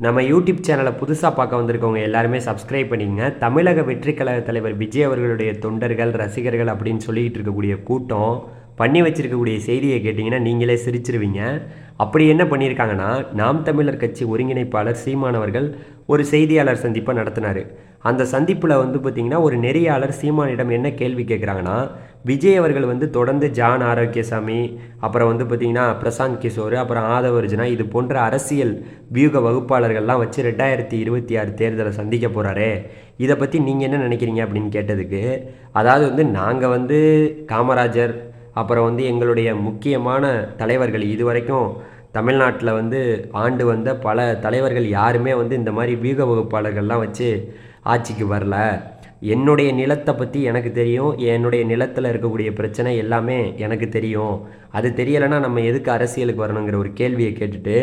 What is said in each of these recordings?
நம்ம யூடியூப் சேனலை புதுசாக பார்க்க வந்திருக்கவங்க எல்லாருமே சப்ஸ்கிரைப் பண்ணிங்க தமிழக வெற்றிக் கழக தலைவர் விஜய் அவர்களுடைய தொண்டர்கள் ரசிகர்கள் அப்படின்னு சொல்லிக்கிட்டு இருக்கக்கூடிய கூட்டம் பண்ணி வச்சிருக்கக்கூடிய செய்தியை கேட்டிங்கன்னா நீங்களே சிரிச்சிருவீங்க. அப்படி என்ன பண்ணியிருக்காங்கன்னா நாம் தமிழர் கட்சி ஒருங்கிணைப்பாளர் சீமானவர்கள் ஒரு செய்தியாளர் சந்திப்பை நடத்தினார். அந்த சந்திப்பில் வந்து பார்த்திங்கன்னா ஒரு நெறியாளர் சீமானிடம் என்ன கேள்வி கேட்குறாங்கன்னா விஜய் அவர்கள் வந்து தொடர்ந்து ஜான் ஆரோக்கியசாமி அப்புறம் வந்து பார்த்திங்கன்னா பிரசாந்த் கிஷோர் அப்புறம் ஆதவர்ஜனா இது போன்ற அரசியல் வியூக வகுப்பாளர்கள்லாம் வச்சு ரெண்டாயிரத்தி இருபத்தி ஆறு தேர்தலை சந்திக்க போகிறாரே இதை பற்றி நீங்கள் என்ன நினைக்கிறீங்க அப்படின்னு கேட்டதுக்கு அதாவது வந்து நாங்கள் வந்து காமராஜர் அப்புறம் வந்து எங்களுடைய முக்கியமான தலைவர்கள் இது வரைக்கும் தமிழ்நாட்டில் வந்து ஆண்டு வந்த பல தலைவர்கள் யாருமே வந்து இந்த மாதிரி வியூக வகுப்பாளர்கள்லாம் வச்சு ஆட்சிக்கு வரல. என்னுடைய நிலத்தை பற்றி எனக்கு தெரியும். என்னுடைய நிலத்தில் இருக்கக்கூடிய பிரச்சனை எல்லாமே எனக்கு தெரியும். அது தெரியலைன்னா நம்ம எதுக்கு அரசியலுக்கு வரணுங்கிற ஒரு கேள்வியை கேட்டுட்டு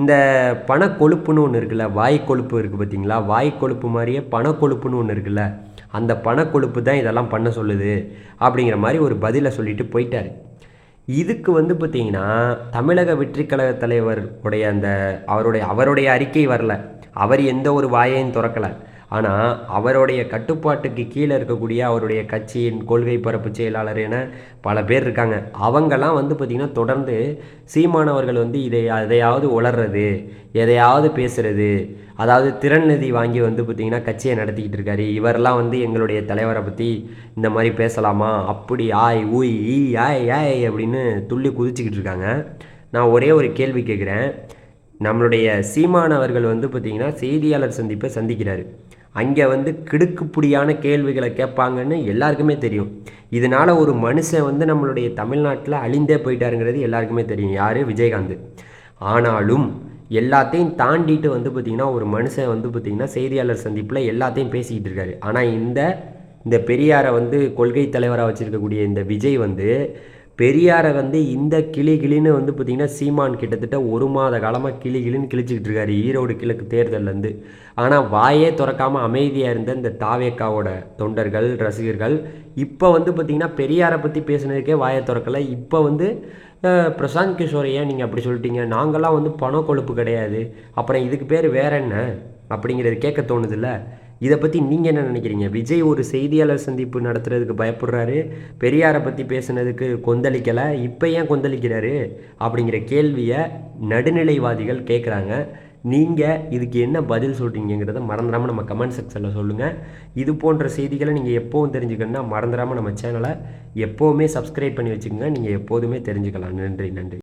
இந்த பணக்கொழுப்புன்னு ஒன்று இருக்குல்ல வாய் கொழுப்பு இருக்குது பார்த்தீங்களா வாய் கொழுப்பு மாதிரியே பணக்கொழுப்புன்னு ஒன்று இருக்குல்ல அந்த பணக்கொழுப்பு தான் இதெல்லாம் பண்ண சொல்லுது அப்படிங்கிற மாதிரி ஒரு பதிலை சொல்லிட்டு போயிட்டார். இதுக்கு வந்து பார்த்திங்கன்னா தமிழக வெற்றி கழக தலைவர் உடைய அந்த அவருடைய அவருடைய அறிக்கை வரல. அவர் எந்த ஒரு வாயையும் திறக்கலை. ஆனால் அவருடைய கட்டுப்பாட்டுக்கு கீழே இருக்கக்கூடிய அவருடைய கட்சியின் கொள்கை பரப்பு செயலாளர் என பல பேர் இருக்காங்க. அவங்கெல்லாம் வந்து பார்த்திங்கன்னா தொடர்ந்து சீமானவர்கள் வந்து இதை எதையாவது உளர்றது எதையாவது பேசுகிறது அதாவது திறன்நிதி வாங்கி வந்து பார்த்திங்கன்னா கட்சியை நடத்திக்கிட்டு இருக்காரு. இவரெல்லாம் வந்து எங்களுடைய தலைவரை பற்றி இந்த மாதிரி பேசலாமா? அப்படி ஆய் ஊய் ஈ ஆய் ஆய் அப்படின்னு துள்ளி குதிச்சுக்கிட்டு இருக்காங்க. நான் ஒரே ஒரு கேள்வி கேட்குறேன் நம்மளுடைய சீமானவர்கள் வந்து பார்த்திங்கன்னா செய்தியாளர் சந்திப்பை சந்திக்கிறாரு. அங்கே வந்து கிடுக்குப்புடியான கேள்விகளை கேட்பாங்கன்னு எல்லாருக்குமே தெரியும். இதனால் ஒரு மனுஷன் வந்து நம்மளுடைய தமிழ்நாட்டில் அழிந்தே போயிட்டாருங்கிறது எல்லாருக்குமே தெரியும். யார்? விஜயகாந்த். ஆனாலும் எல்லாத்தையும் தாண்டிட்டு வந்து பார்த்திங்கன்னா ஒரு மனுஷன் வந்து பார்த்திங்கன்னா செய்தியாளர் சந்திப்பில் எல்லாத்தையும் பேசிக்கிட்டு இருக்காரு. ஆனால் இந்த இந்த பெரியாரை வந்து கொள்கை தலைவராக வச்சுருக்கக்கூடிய இந்த விஜய் வந்து பெரியாரை வந்து இந்த கிளி கிளின்னு வந்து பார்த்திங்கன்னா சீமான் கிட்டத்தட்ட ஒரு மாத காலமாக கிளி கிளின்னு கிழிச்சிக்கிட்டு இருக்காரு ஈரோடு கிழக்கு தேர்தல்லேருந்து. ஆனால் வாயே திறக்காமல் அமைதியாக இருந்த இந்த தாவேக்காவோட தொண்டர்கள் ரசிகர்கள் இப்போ வந்து பார்த்திங்கன்னா பெரியாரை பற்றி பேசுனதுக்கே வாயை திறக்கலை. இப்போ வந்து பிரசாந்த் கிஷோர் ஏன் நீங்கள் அப்படி சொல்லிட்டீங்க? நாங்கள்லாம் வந்து பண கொழுப்பு கிடையாது. அப்புறம் இதுக்கு பேர் வேற என்ன? அப்படிங்கிறது கேட்க தோணுதில்ல. இதை பற்றி நீங்கள் என்ன நினைக்கிறீங்க? விஜய் ஒரு செய்தியாளர் சந்திப்பு நடத்துறதுக்கு பயப்படுறாரு. பெரியாரை பற்றி பேசுனதுக்கு கொந்தளிக்கலை. இப்போ ஏன் கொந்தளிக்கிறாரு? அப்படிங்கிற கேள்வியை நடுநிலைவாதிகள் கேட்குறாங்க நீங்கள் இதுக்கு என்ன பதில் சொல்கிறீங்கிறத மறந்துடாமல் நம்ம கமெண்ட் செக்ஷனில் சொல்லுங்கள் இது போன்ற செய்திகளை நீங்கள் எப்போவும் தெரிஞ்சுக்கணுன்னா மறந்துடாமல் நம்ம சேனலை எப்போவுமே சப்ஸ்கிரைப் பண்ணி வச்சுக்கோங்க. நீங்கள் எப்போதுமே தெரிஞ்சுக்கலாம். நன்றி நன்றி.